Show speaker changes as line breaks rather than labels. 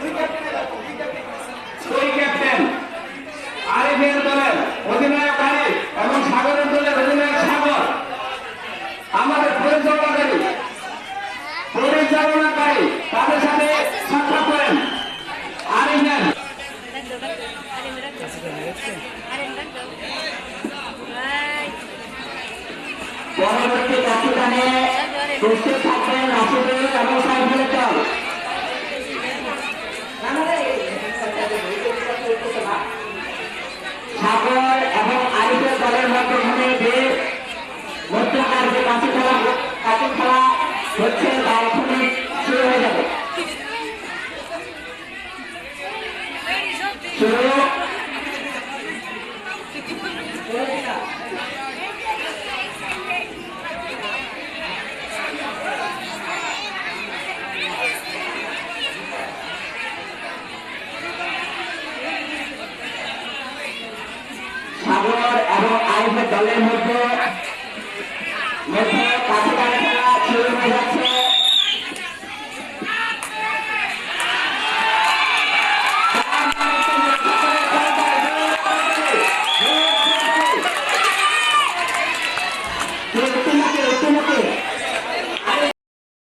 দুই পরবর্তী থাকবেন সাগর এবং আরিফের দলের মাধ্যমে যে মধ্যকার যে খেলা কাছে খেলা হচ্ছে তা শুরু হয়ে যাবে। শুরু সাগর এবং আরিফের দলের মধ্যে।